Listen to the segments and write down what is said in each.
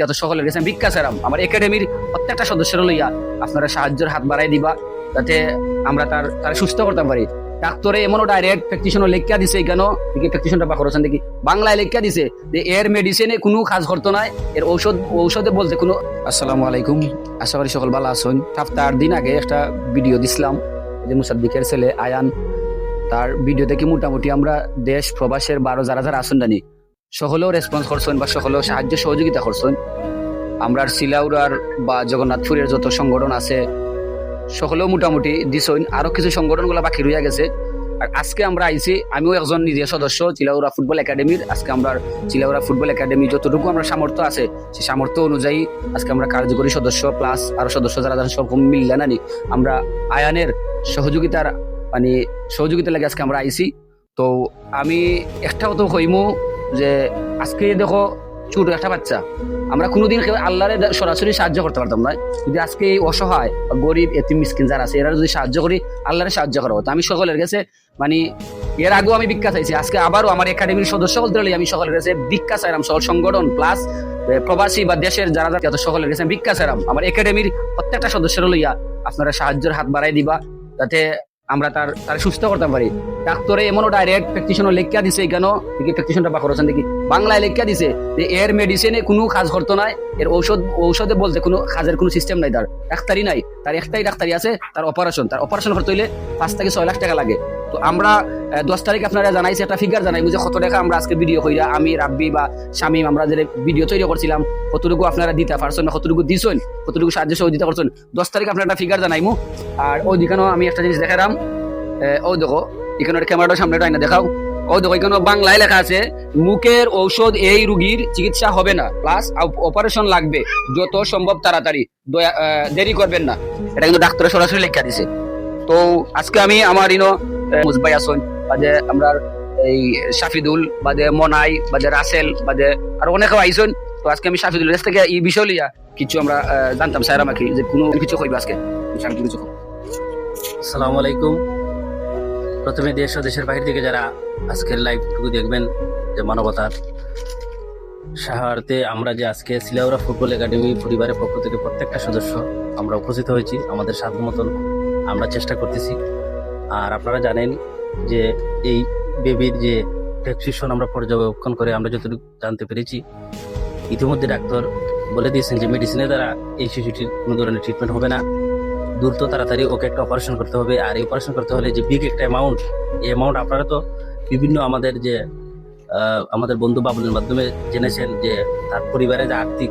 যত সকলের কাছে আমি ভিক্ষা চাইলাম আমার একাডেমির প্রত্যেকটা সদস্যরা লইয়া আপনারা সাহায্যের হাত বাড়াই দিবা, যাতে আমরা তার তার সুস্থ করতে পারি। ডাক্তারে এমনও ডাইরেক্ট প্র্যাকটিশনও লেখা দিছে কেন? প্র্যাকটিশনটা বা করেছেন দেখি। বাংলায় লেখা দিছে যে এর মেডিসিনে কোনো কাজ করতো নাই এর ঔষধ, ঔষধে বলতে কোনো আসসালামু আলাইকুম। আশা করি সকল ভালো আছেন। সপ্তাহ দিন আগে একটা ভিডিও দিছিলাম যে মুসাদ্দিকের ছেলে আয়ান, তার ভিডিও দেখে মোটামুটি আমরা দেশ, প্রবাসের বারো যারা যারা আসুন জানি সকলেও রেসপন্স করছেন বা সকলেও সাহায্য সহযোগিতা করছেন। আমরা সিলাউরার বা জগন্নাথপুরের যত সংগঠন আছে সকলেও মোটামুটি দিছইন আরও কিছু সংগঠনগুলো বাকি রইয়া গেছে। আর আজকে আমরা আইছি, আমিও একজন নিজের সদস্য চিলাউরা ফুটবল একাডেমির। আজকে আমরা চিলাউরা ফুটবল একাডেমি যতটুকু আমরা সামর্থ্য আছে, সেই সামর্থ্য অনুযায়ী আজকে আমরা কার্যকরী সদস্য প্লাস আরও সদস্য যারা যারা সব মিললে নানি আমরা আয়ানের সহযোগিতার মানে সহযোগিতা লাগে আজকে আমরা আইছি। তো আমি একটা কথা কইমু যে আজকে দেখো ছোট একটা বাচ্চা। আমরা কোনোদিন আল্লাহরে সরাসরি সাহায্য করতে পারতাম না। যদি আজকে এই অসহায়, গরিব, এতিম, মিসকিন যারা আছে, এরা যদি সাহায্য করি, আল্লাহরে সাহায্য করা হতো আমি সকলের কাছে মানে এর আগেও আমি ভিক্ষা চাইছি, আজকে আবারও আমার একাডেমির সদস্য বলতে গেলে আমি সকলের কাছে ভিক্ষা চাইলাম। সকল সংগঠন প্লাস প্রবাসী বা দেশের যারা যত সকলের কাছে ভিক্ষা চাইলাম। আমার একাডেমির প্রত্যেকটা সদস্যরা লইয়া আপনারা সাহায্যের হাত বাড়াই দিবা, যাতে আমরা তার তার সুস্থ করতে পারি। ডাক্তারে এমনও ডাইরেক্ট প্র্যাকটিশনও লেখা দিছে কেন? দেখি প্র্যাকটিশনটা বা করেছেন দেখি বাংলায় লেখা দিছে যে এর মেডিসিনে কোনো কাজ করতো নাই এর ঔষধ, ঔষধে বলতে কোনো কাজের কোনো সিস্টেম নাই তার ডাক্তারি নাই। তার একটাই ডাক্তারি আছে, তার অপারেশন তার অপারেশন করতে হইলে পাঁচ থেকে ছয় লাখ টাকা লাগে। তো আমরা দশ তারিখ আপনারা জানাইছি একটা ফিগার জানাই যে কত টাকা আমরা আজকে ভিডিও কইরা আমি, রাব্বি বা শামিম আমরা যে ভিডিও তৈরি করছিলাম, কতটুকু আপনারা দিতে পারছেন না কতটুকু দিছেন, কতটুকু সাহায্য সহযোগিতা করছেন, দশ তারিখ আপনারা একটা ফিগার জানাইমু। আর ওই দিকেও আমি একটা জিনিস দেখালাম ও দেখো এখানে ক্যামেরাটার সামনে আইনা দেখাও। ও দেখো এখানে বাংলায় লেখা আছে, মুখের ঔষধ এই রুগীর চিকিৎসা হবে না, প্লাস অপারেশন লাগবে, যত সম্ভব তাড়াতাড়ি দেরি করবেন না। এটা কিন্তু ডাক্তার সরাসরি লেখা দিছে। তো আজকে আমি আমার, ইনো মুজবাই আসন, বাদে আমরা এই শাফিদুল, বাদে মনাই, বাদে রাসেল, বাদে আর অনেকেও আইসন। তো আজকে আমি শাফিদুল কাছ থেকে এই বিষয় লিয়া কিছু আমরা জানতাম। স্যার আমাকে যে কোনো কিছু কইবে আজকে। কিছু। আসসালামু আলাইকুম। প্রথমে দেশ ও দেশের বাইরে থেকে যারা আজকের লাইভটুকু দেখবেন, যে মানবতার সাহায্যে আমরা যে আজকে সিলাউরা ফুটবল একাডেমি পরিবারের পক্ষ থেকে প্রত্যেকটা সদস্য, আমরা উপস্থিত হয়েছি, আমাদের সাধ্য মতন আমরা চেষ্টা করতেছি। আর আপনারা জানেন যে এই বেবির যে প্রেসক্রিপশন আমরা পর্যবেক্ষণ করে আমরা যতটুকু জানতে পেরেছি, ইতিমধ্যে ডাক্তার বলে দিয়েছেন যে মেডিসিনের দ্বারা এই শিশুটির কোনো ধরনের ট্রিটমেন্ট হবে না। দ্রুত তাড়াতাড়ি ওকে একটা অপারেশন করতে হবে। আর এই অপারেশন করতে হলে যে বিগ একটা অ্যামাউন্ট এই অ্যামাউন্ট আপনারা তো বিভিন্ন আমাদের যে আমাদের বন্ধু বাবুলের মাধ্যমে জেনেছেন যে, তার পরিবারে যে আর্থিক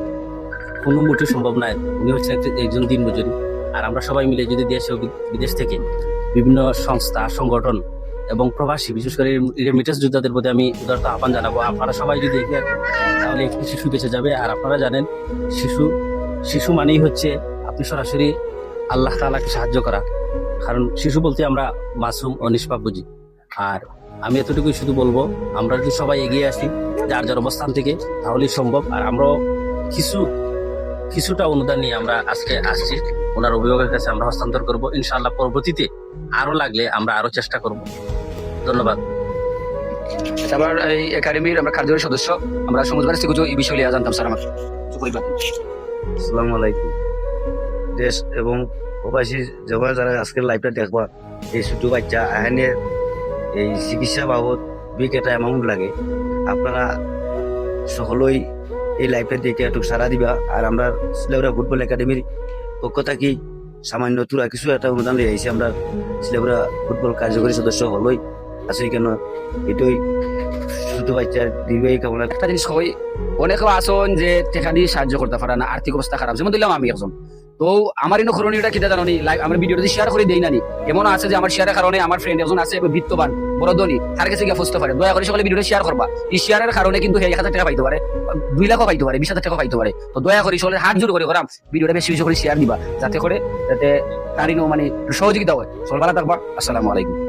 কোনো মোটেই সম্ভব নয় উনি হচ্ছেন একজন দিনমজুরি। আর আমরা সবাই মিলে যদি দেশ ও বিদেশ থেকে বিভিন্ন সংস্থা, সংগঠন এবং প্রবাসী, বিশেষ করে রেমিটেন্স যোদ্ধাদের প্রতি আমি উদারত আহ্বান জানাব। আপনারা সবাই যদি এগিয়ে তাহলে একটি শিশু বেঁচে যাবে। আর আপনারা জানেন, শিশু শিশু মানেই হচ্ছে আপনি সরাসরি আল্লাহ তাআলাকে সাহায্য করা। কারণ শিশু বলতে আমরা মাসুম ও নিষ্পাপ বুঝি। আর আমি এতটুকুই শুধু বলব আমরা যদি সবাই এগিয়ে আসি যার যার অবস্থান থেকে তাহলেই সম্ভব। আর আমরাও কিছু কিছুটা অনুদান নিয়ে আমরা আজকে আসছি। ওনার অভিভাবকের কাছে আমরা হস্তান্তর করব। ইনশাআল্লাহ পরবর্তীতে আরও লাগলে আমরা আরও চেষ্টা করব। ধন্যবাদ। আচ্ছা, আমার এই একাডেমির আমরা কার্যকরী সদস্য আমরা থেকে এই বিষয় লিয়া জানতাম স্যার আমাকে কিছু আসসালামু আলাইকুম। দেশ এবং প্রবাসী জগৎ যারা আজকের লাইভটা দেখবা। এই ছোট বাচ্চা আইনের এই চিকিৎসা বাবদ বিগ একটা অ্যামাউন্ট লাগে। আপনারা সকলেই এই লাইভটা দেখে একটু সারা দিবা। আর আমরা সিলেবরা ফুটবল একাডেমির পক্ষ থাকি সামান্য তুরা কিছু একটা অনুদান লিয়ে আইছি আমরা সিলেবরা ফুটবল কার্যকরী সদস্য হলই আছি। কেন এটাই কামনা একটা জিনিস কই, অনেকে আসন যে টাকা দিয়ে সাহায্য করতে পারে না, আর্থিক অবস্থা খারাপ। যেমন দিলাম আমি একজন। তো আমার ইনো করণীয়টা কিটা জানো নি? আমরা ভিডিওটা শেয়ার করে দেই এমন আছে যে আমার শেয়ারের কারণে আমার ফ্রেন্ড একজন আছে বিত্তবান, বড় ধনী, তার কাছে গিয়ে ফুসতে পারে দয়া করে সকলে ভিডিওটা শেয়ার করবা। এই শেয়ারের কারণে কিন্তু এক হাজার টাকা পাইতে পারে, দুই লাখও পাইতে পারে, বিশ হাজার টাকা পাইতে পারে। তো দয়া করে সকলে হাত জোর করে করাম ভিডিওটা বেশি বেশি করে শেয়ার দিবা, যাতে করে, যাতে তার মানে সহযোগিতা হয়। থাকবা আসসালামু আলাইকুম।